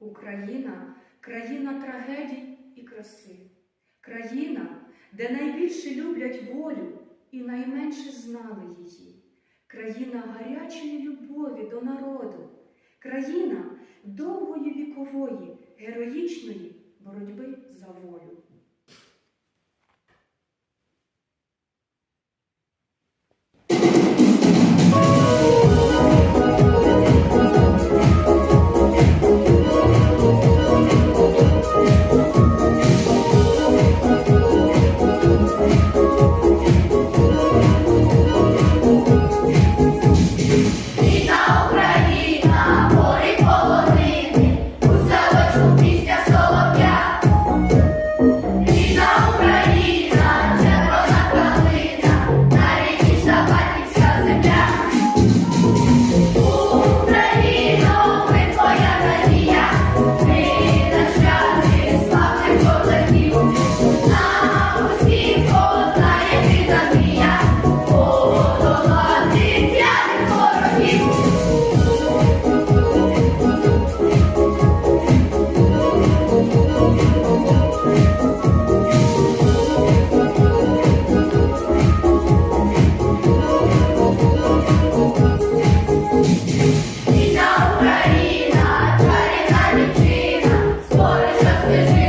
Україна країна трагедій і краси, країна, де найбільше люблять волю і найменше знали її, країна гарячої любові до народу, країна довгої вікової, героїчної боротьби за волю. Yeah.